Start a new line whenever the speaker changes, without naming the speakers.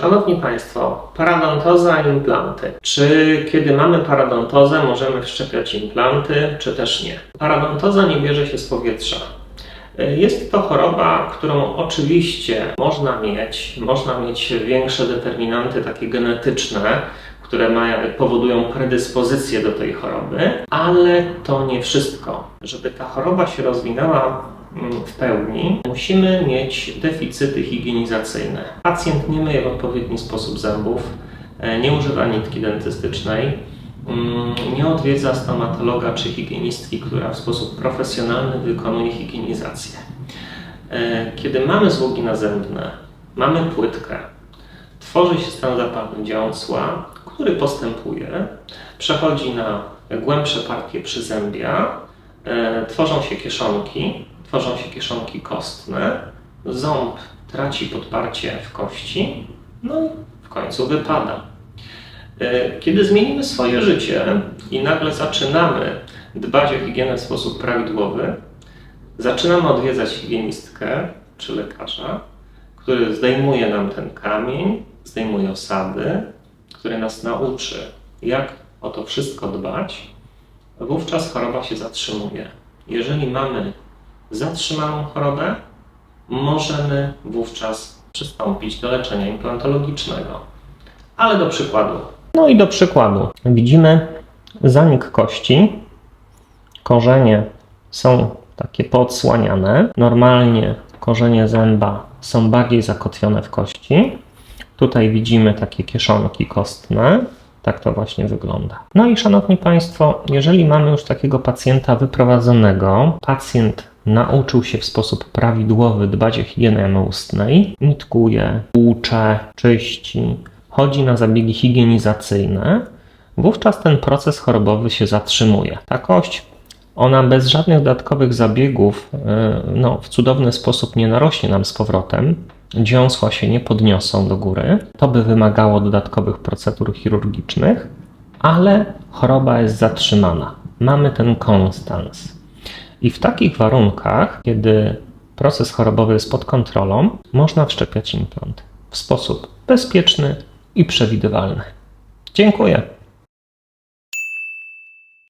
Szanowni Państwo, paradontoza i implanty. Czy kiedy mamy paradontozę możemy wszczepiać implanty, czy też nie? Paradontoza nie bierze się z powietrza. Jest to choroba, którą oczywiście można mieć. Można mieć większe determinanty takie genetyczne, które mają, powodują predyspozycję do tej choroby, ale to nie wszystko. Żeby ta choroba się rozwinęła w pełni, musimy mieć deficyty higienizacyjne. Pacjent nie myje w odpowiedni sposób zębów, e, nie używa nitki dentystycznej, mm, nie odwiedza stomatologa czy higienistki, która w sposób profesjonalny wykonuje higienizację. E, Kiedy mamy złogi nazębne, mamy płytkę, tworzy się stan zapalny dziąsła, który postępuje, przechodzi na głębsze partie przyzębia, e, tworzą się kieszonki, tworzą się kieszonki kostne, ząb traci podparcie w kości, no i w końcu wypada. E, Kiedy zmienimy swoje życie i nagle zaczynamy dbać o higienę w sposób prawidłowy, zaczynamy odwiedzać higienistkę czy lekarza, który zdejmuje nam ten kamień, zdejmuje osady, który nas nauczy, jak o to wszystko dbać, wówczas choroba się zatrzymuje. Jeżeli mamy zatrzymaną chorobę, możemy wówczas przystąpić do leczenia implantologicznego. Ale do przykładu. No i do przykładu. Widzimy zanik kości. Korzenie są takie poodsłaniane. Normalnie korzenie zęba są bardziej zakotwione w kości. Tutaj widzimy takie kieszonki kostne. Tak to właśnie wygląda. No i szanowni Państwo, jeżeli mamy już takiego pacjenta wyprowadzonego, pacjent nauczył się w sposób prawidłowy dbać o higienę ustnej, nitkuje, tłucze, czyści, chodzi na zabiegi higienizacyjne, wówczas ten proces chorobowy się zatrzymuje. Ta kość, ona bez żadnych dodatkowych zabiegów, yy, no, w cudowny sposób nie narośnie nam z powrotem, dziąsła się nie podniosą do góry. To by wymagało dodatkowych procedur chirurgicznych, ale choroba jest zatrzymana. Mamy ten konstans. I w takich warunkach, kiedy proces chorobowy jest pod kontrolą, można wszczepiać implant w sposób bezpieczny i przewidywalny. Dziękuję.